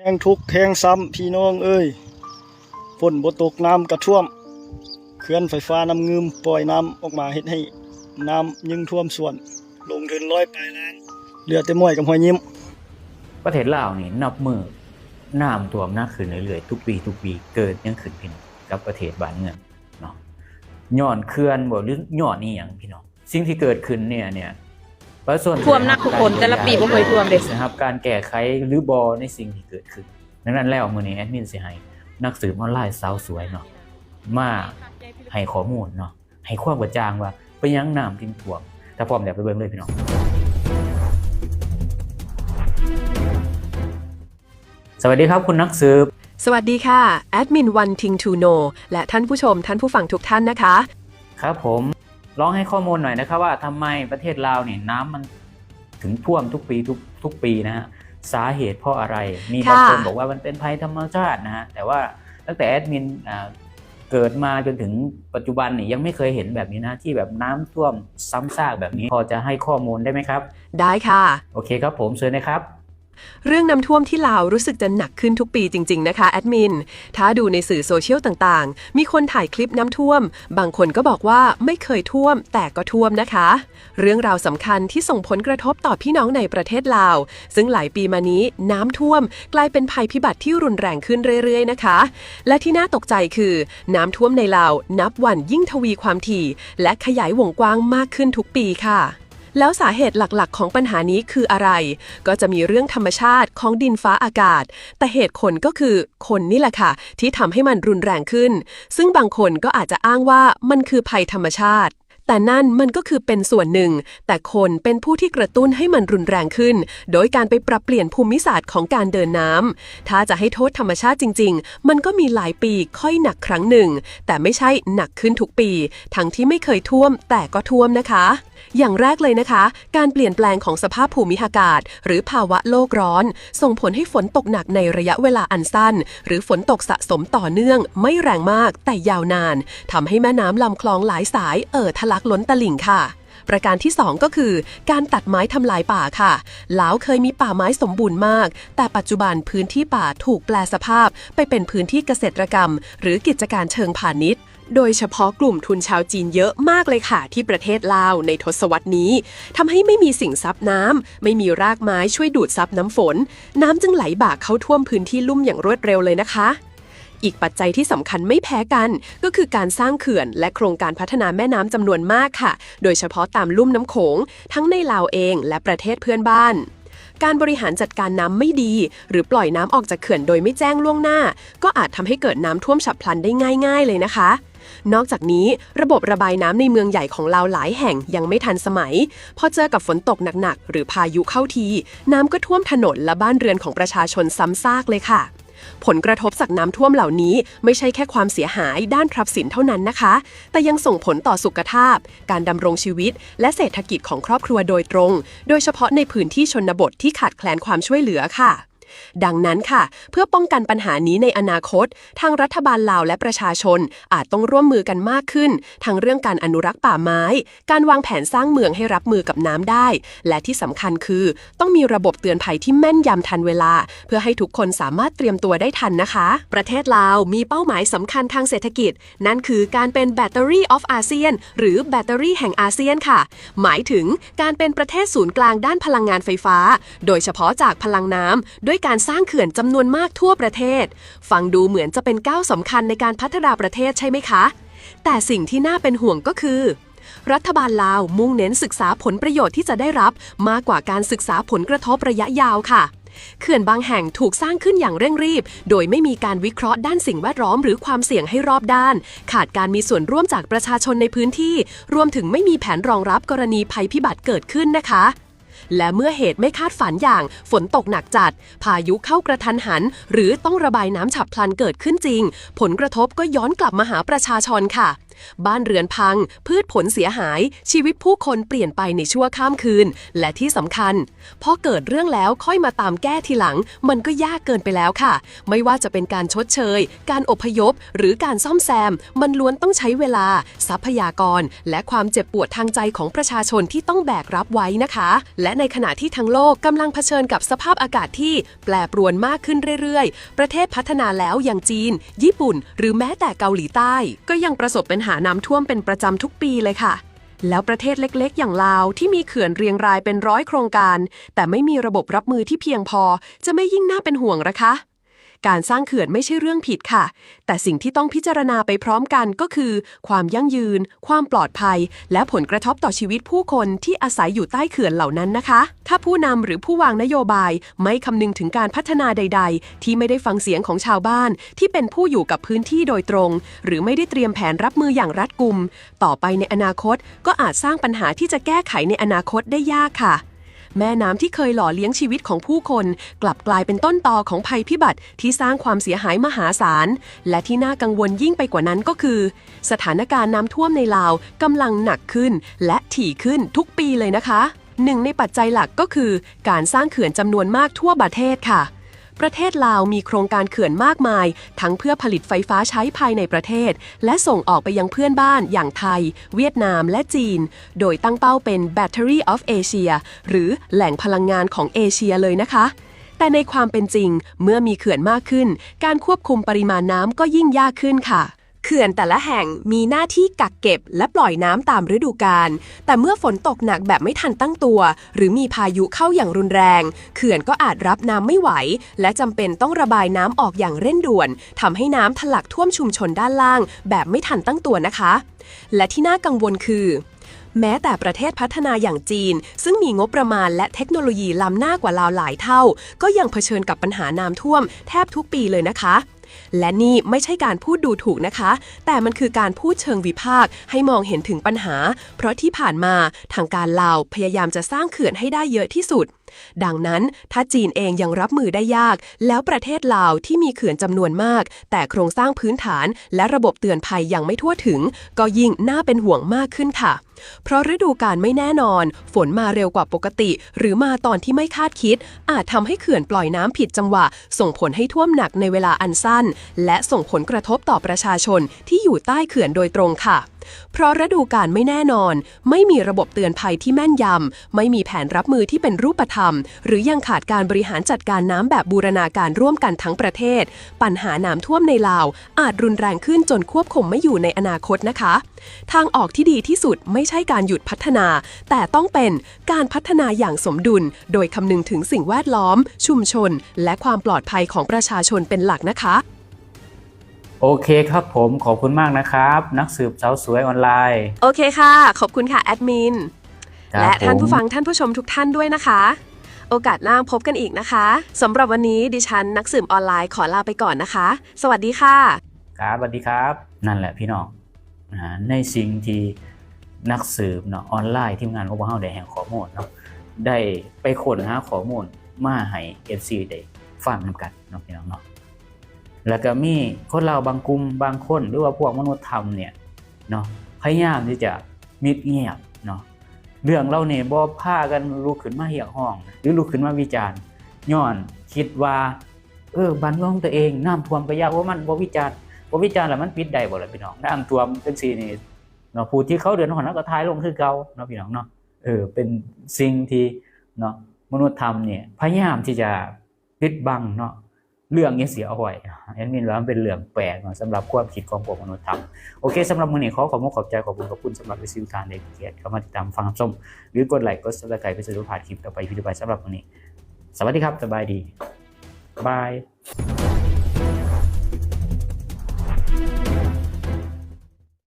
แห้งทุกแห้งซ้ำพี่น้องเอ้ยฝนบตกน้ำกระท่วมเขื่อนไฟฟ้าน้ำงืมปล่อยน้ำออกมาเฮ็ดให้น้ำยิ่งท่วมส่วน ลงทุนร้อยปลายล้านเหลือแต่ม้อยกับหอยยิ้ม ประเทศลาวนี่นับมือน้ำท่วมหนักขึ้นเรื่อยๆทุกปีทุกปีเกิดยังขึ้นพี่น้องกับประเทศบ้านเมืองเนาะย้อนเขื่อนบ่หรือย้อนนี่หยังพี่น้องสิ่งที่เกิดขึ้นเนี่ยเนี่ย ประส่วนท่วมหนักทุกคนแต่ละปีบ่เคยท่วมเด้นะครับ การแก้ไขหรือบอในสิ่งที่เกิดขึ้นดังนั้นแล้วมื้อนี้แอดมินสิให้นักสืบออนไลน์สาวสวยเนาะมาให้ข้อมูลเนาะให้ความกระจ่างว่าเป็นหยังน้ำจึงท่วมถ้าพร้อมแล้วไปเบิ่งเลยพี่น้องสวัสดีครับคุณนักสืบสวัสดีค่ะแอดมินวันทิงทูโนและท่านผู้ชมท่านผู้ฟังทุกท่านนะคะ ครับผม ลองให้ข้อมูลหน่อยนะครับว่าทำไมประเทศลาวเนี่ยน้ำมันถึงท่วมทุกปีทุกทุกปีนะฮะสาเหตุเพราะอะไร มีบางค่ะคนบอกว่ามันเป็นภัยธรรมชาตินะฮะแต่ว่าตั้งแต่แอดมินอ่าเกิดมาจนถึงปัจจุบันเนี่ยยังไม่เคยเห็นแบบนี้นะ ที่แบบน้ำท่วมซ้ำซากแบบนี้พอจะให้ข้อมูลได้ไหมครับ ได้ค่ะ โอเคครับผมเชิญนะครับ เรื่องน้ำท่วมที่ลาวรู้สึกจะหนักขึ้นทุกปีจริง ๆ นะคะแอดมิน ถ้าดูในสื่อโซเชียลต่างๆ มีคนถ่ายคลิปน้ำท่วม บางคนก็บอกว่าไม่เคยท่วม แต่ก็ท่วมนะคะ เรื่องราวสำคัญที่ส่งผลกระทบต่อพี่น้องในประเทศลาว ซึ่งหลายปีมานี้น้ำท่วม กลายเป็นภัยพิบัติที่รุนแรงขึ้นเรื่อย ๆ นะคะ และที่น่าตกใจคือ น้ำท่วมในลาว นับวันยิ่งทวีความถี่ และขยายวงกว้างมากขึ้นทุกปีค่ะ แล้วสาเหตุหลักๆ ของปัญหานี้คืออะไร ก็จะมีเรื่องธรรมชาติของดินฟ้าอากาศ แต่เหตุผลก็คือคนนี่แหละค่ะ ที่ทำให้มันรุนแรงขึ้น ซึ่งบางคนก็อาจจะอ้างว่ามันคือภัยธรรมชาติ แต่นั่นมันก็คือเป็นส่วนหนึ่ง แต่คนเป็นผู้ที่กระตุ้นให้มันรุนแรงขึ้น โดยการไปปรับเปลี่ยนภูมิศาสตร์ของการเดินน้ำถ้าจะให้โทษธรรมชาติจริง ๆ มันก็มีหลายปีค่อยหนักครั้งหนึ่ง แต่ไม่ใช่หนักขึ้นทุกปี ทั้งที่ไม่เคยท่วม แต่ก็ท่วมนะคะ อย่างแรกเลยนะคะ การเปลี่ยนแปลงของสภาพภูมิอากาศ หรือภาวะโลกร้อน ส่งผลให้ฝนตกหนักในระยะเวลาอันสั้น หรือฝนตกสะสมต่อเนื่อง ไม่แรงมาก แต่ยาวนานทำให้แม่น้ำลำคลองหลายสายเอ่อทะลักล้นตลิ่งค่ะ ประการที่ 2 ก็คือ การตัดไม้ทำลายป่าค่ะลาวเคยมีป่าไม้สมบูรณ์มาก แต่ปัจจุบันพื้นที่ป่าถูกแปลสภาพ ไปเป็นพื้นที่เกษตรกรรม หรือกิจการเชิงพาณิชย์โดยเฉพาะกลุ่มทุนชาวจีนเยอะมากเลยค่ะ ที่ประเทศลาวในทศวรรษนี้ทำให้ไม่มีสิ่งซับน้ำไม่มีรากไม้ช่วยดูดซับน้ำฝน น้ำจึงไหลบ่าเข้าท่วมพื้นที่ลุ่มอย่างรวดเร็วเลยนะคะ อีกปัจจัยที่สำคัญไม่แพ้กัน ก็คือการสร้างเขื่อน และโครงการพัฒนาแม่น้ำจำนวนมากค่ะ โดยเฉพาะตามลุ่มน้ำโขง ทั้งในลาวเองและประเทศเพื่อนบ้านการบริหารจัดการน้ำไม่ดี หรือปล่อยน้ำออกจากเขื่อนโดยไม่แจ้งล่วงหน้า ก็อาจทำให้เกิดน้ำท่วมฉับพลันได้ง่าย ๆ เลยนะคะ นอกจากนี้ระบบระบายน้ำในเมืองใหญ่ของลาหลายแห่งยังไม่ทันสมัย พอเจอกับฝนตกหนักๆ หรือพายุเข้าที น้ำก็ท่วมถนนและบ้านเรือนของประชาชนซ้ำซากเลยค่ะ ผลกระทบจากน้ำท่วมเหล่านี้ไม่ใช่แค่ความเสียหายด้านทรัพย์สินเท่านั้นนะคะ แต่ยังส่งผลต่อสุขภาพ การดำรงชีวิต และเศรษฐกิจของครอบครัวโดยตรง โดยเฉพาะในพื้นที่ชนบทที่ขาดแคลนความช่วยเหลือค่ะ ดังนั้นค่ะ เพื่อป้องกันปัญหานี้ในอนาคต ทางรัฐบาลลาวและประชาชนอาจต้องร่วมมือกันมากขึ้น ทั้งเรื่องการอนุรักษ์ป่าไม้ การวางแผนสร้างเมืองให้รับมือกับน้ำได้ และที่สำคัญคือ ต้องมีระบบเตือนภัยที่แม่นยำทันเวลา เพื่อให้ทุกคนสามารถเตรียมตัวได้ทันนะคะ ประเทศลาวมีเป้าหมายสำคัญทางเศรษฐกิจ นั่นคือการเป็น Battery of ASEAN หรือแบตเตอรี่แห่งอาเซียนค่ะ หมายถึงการเป็นประเทศศูนย์กลางด้านพลังงานไฟฟ้า โดยเฉพาะจากพลังน้ำด้วยการสร้างเขื่อนจำนวนมากทั่วประเทศ ฟังดูเหมือนจะเป็นก้าวสำคัญในการพัฒนาประเทศใช่ไหมคะ แต่สิ่งที่น่าเป็นห่วงก็คือ รัฐบาลลาวมุ่งเน้นศึกษาผลประโยชน์ที่จะได้รับ มากกว่าการศึกษาผลกระทบระยะยาวค่ะ เขื่อนบางแห่งถูกสร้างขึ้นอย่างเร่งรีบ โดยไม่มีการวิเคราะห์ด้านสิ่งแวดล้อมหรือความเสี่ยงให้รอบด้าน ขาดการมีส่วนร่วมจากประชาชนในพื้นที่ รวมถึงไม่มีแผนรองรับกรณีภัยพิบัติเกิดขึ้นนะคะ และเมื่อเหตุไม่คาดฝันอย่าง ฝนตกหนักจัด พายุเข้ากระทันหัน หรือต้องระบายน้ำฉับพลันเกิดขึ้นจริง ผลกระทบก็ย้อนกลับมาหาประชาชนค่ะ บ้านเรือนพัง พืชผลเสียหาย ชีวิตผู้คนเปลี่ยนไปในชั่วข้ามคืน และที่สำคัญพอเกิดเรื่องแล้วค่อยมาตามแก้ทีหลัง มันก็ยากเกินไปแล้วค่ะ ไม่ว่าจะเป็นการชดเชย การอพยพ หรือการซ่อมแซม มันล้วนต้องใช้เวลา ทรัพยากร และความเจ็บปวดทางใจของประชาชนที่ต้องแบกรับไว้นะคะ และในขณะที่ทั้งโลกกำลังเผชิญกับสภาพอากาศที่แปรปรวนมากขึ้นเรื่อยๆ ประเทศพัฒนาแล้วอย่างจีน ญี่ปุ่น หรือแม้แต่เกาหลีใต้ ก็ยังประสบปัญหาหาน้ำท่วมเป็นประจำทุกปีเลยค่ะ แล้วประเทศเล็กๆ อย่างลาวที่มีเขื่อนเรียงรายเป็นร้อยโครงการ แต่ไม่มีระบบรับมือที่เพียงพอ จะไม่ยิ่งน่าเป็นห่วงหรอคะ การสร้างเขื่อนไม่ใช่เรื่องผิดค่ะ แต่สิ่งที่ต้องพิจารณาไปพร้อมกันก็คือ ความยั่งยืน ความปลอดภัย และผลกระทบต่อชีวิตผู้คนที่อาศัยอยู่ใต้เขื่อนเหล่านั้นนะคะ ถ้าผู้นำหรือผู้วางนโยบาย ไม่คำนึงถึงการพัฒนาใด ๆ ที่ไม่ได้ฟังเสียงของชาวบ้าน ที่เป็นผู้อยู่กับพื้นที่โดยตรง หรือไม่ได้เตรียมแผนรับมืออย่างรัดกุม ต่อไปในอนาคตก็อาจสร้างปัญหาที่จะแก้ไขในอนาคตได้ยากค่ะ แม่น้ำที่เคยหล่อเลี้ยงชีวิตของผู้คน กลับกลายเป็นต้นตอของภัยพิบัติที่สร้างความเสียหายมหาศาล และที่น่ากังวลยิ่งไปกว่านั้นก็คือ สถานการณ์น้ำท่วมในลาวกำลังหนักขึ้น และถี่ขึ้นทุกปีเลยนะคะหนึ่งในปัจจัยหลักก็คือ การสร้างเขื่อนจำนวนมากทั่วประเทศค่ะ ประเทศลาวมีโครงการเขื่อนมากมาย ทั้งเพื่อผลิตไฟฟ้าใช้ภายในประเทศ และส่งออกไปยังเพื่อนบ้านอย่างไทย เวียดนามและจีน โดยตั้งเป้าเป็น Battery of Asia หรือแหล่งพลังงานของเอเชียเลยนะคะแต่ในความเป็นจริง เมื่อมีเขื่อนมากขึ้น การควบคุมปริมาณน้ำก็ยิ่งยากขึ้นค่ะ เขื่อนแต่ละแห่งมีหน้าที่กักเก็บและปล่อยน้ำตามฤดูกาล แต่เมื่อฝนตกหนักแบบไม่ทันตั้งตัว หรือมีพายุเข้าอย่างรุนแรง เขื่อนก็อาจรับน้ำไม่ไหว และจำเป็นต้องระบายน้ำออกอย่างเร่งด่วนทำให้น้ำทะลักท่วมชุมชนด้านล่าง แบบไม่ทันตั้งตัวนะคะ และที่น่ากังวลคือแม้แต่ประเทศพัฒนาอย่างจีน ซึ่งมีงบประมาณและเทคโนโลยีล้ำหน้ากว่าลาวหลายเท่า ก็ยังเผชิญกับปัญหาน้ำท่วมแทบทุกปีเลยนะคะ และนี่ไม่ใช่การพูดดูถูกนะคะ แต่มันคือการพูดเชิงวิพากษ์ให้มองเห็นถึงปัญหา เพราะที่ผ่านมาทางการลาวพยายามจะสร้างเขื่อนให้ได้เยอะที่สุดดังนั้นถ้าจีนเองยังรับมือได้ยาก แล้วประเทศลาวที่มีเขื่อนจำนวนมาก แต่โครงสร้างพื้นฐานและระบบเตือนภัยยังไม่ทั่วถึง ก็ยิ่งน่าเป็นห่วงมากขึ้นค่ะ เพราะฤดูกาลไม่แน่นอน ฝนมาเร็วกว่าปกติ หรือมาตอนที่ไม่คาดคิด อาจทำให้เขื่อนปล่อยน้ำผิดจังหวะ ส่งผลให้ท่วมหนักในเวลาอันสั้น และส่งผลกระทบต่อประชาชนที่อยู่ใต้เขื่อนโดยตรงค่ะ เพราะฤดูกาลไม่แน่นอน ไม่มีระบบเตือนภัยที่แม่นยำ ไม่มีแผนรับมือที่เป็นรูปธรรม หรือยังขาดการบริหารจัดการน้ำแบบบูรณาการร่วมกันทั้งประเทศ ปัญหาน้ำท่วมในลาว อาจรุนแรงขึ้นจนควบคุมไม่อยู่ในอนาคตนะคะ ทางออกที่ดีที่สุดไม่ใช่การหยุดพัฒนา แต่ต้องเป็นการพัฒนาอย่างสมดุล โดยคำนึงถึงสิ่งแวดล้อม ชุมชน และความปลอดภัยของประชาชนเป็นหลักนะคะ โอเคครับผมขอบคุณมากนะครับ นักสืบสาวสวยออนไลน์ โอเคค่ะ ขอบคุณค่ะแอดมิน ครับและท่านผู้ผม ฟังท่านผู้ชมทุกท่านด้วยนะคะ โอกาสหน้าพบกันอีกนะคะสำหรับวันนี้ดิฉันนักสืบออนไลน์ขอลาไปก่อนนะคะ สวัสดีค่ะ ครับสวัสดีครับ นั่นแหละพี่น้องนะฮะในสิ่งที่นักสืบเนาะออนไลน์ทีมงานของพวกเราได้แห่งข้อมูลเนาะได้ไปค้นหาข้อมูลมาให้ FC ได้ฟังนำกันเนาะพี่น้องเนาะ แล้วก็มีคนเราบางกลุ่มบางคนหรือว่าพวกมนุษยธรรมเนี่ยเนาะพยายามที่จะมิดเงียบเนาะเรื่องเราเนี่ยบ่พากันลุกขึ้นมาเหี่ยห้อง หรือลุกขึ้นมาวิจารณ์ย้อนคิดว่าเออบ้านเมืองของตัวเองน้ำท่วมก็ยากว่ามันบ่วิจารณ์บ่วิจารณ์แล้วมันปิดได้บ่ล่ะพี่น้องน้ำท่วมจังซี่นี่เนาะผู้ที่เขาเดือดร้อนก็ทายลงคือเก่าเนาะพี่น้องเนาะเออเป็นสิ่งที่เนาะมนุษยธรรมเนี่ยพยายามที่จะปิดบังเนาะ เรื่องนี้เสียเอาไว้แอดมินว่ามันเป็นเรื่องแปลกสำหรับความคิดของพวกมนุษยธรรมโอเคสำหรับมื้อนี้ขอขอบคุณขอบใจขอบคุณขอบคุณสำหรับวิสิวทานได้เกียรติเข้ามาติดตามฟังชมหรือกดไลค์กดสับสไครป์เพื่อจะได้ผ่านคลิปต่อไปพี่ดูไปสำหรับวันนี้ สวัสดีครับสบายดีบาย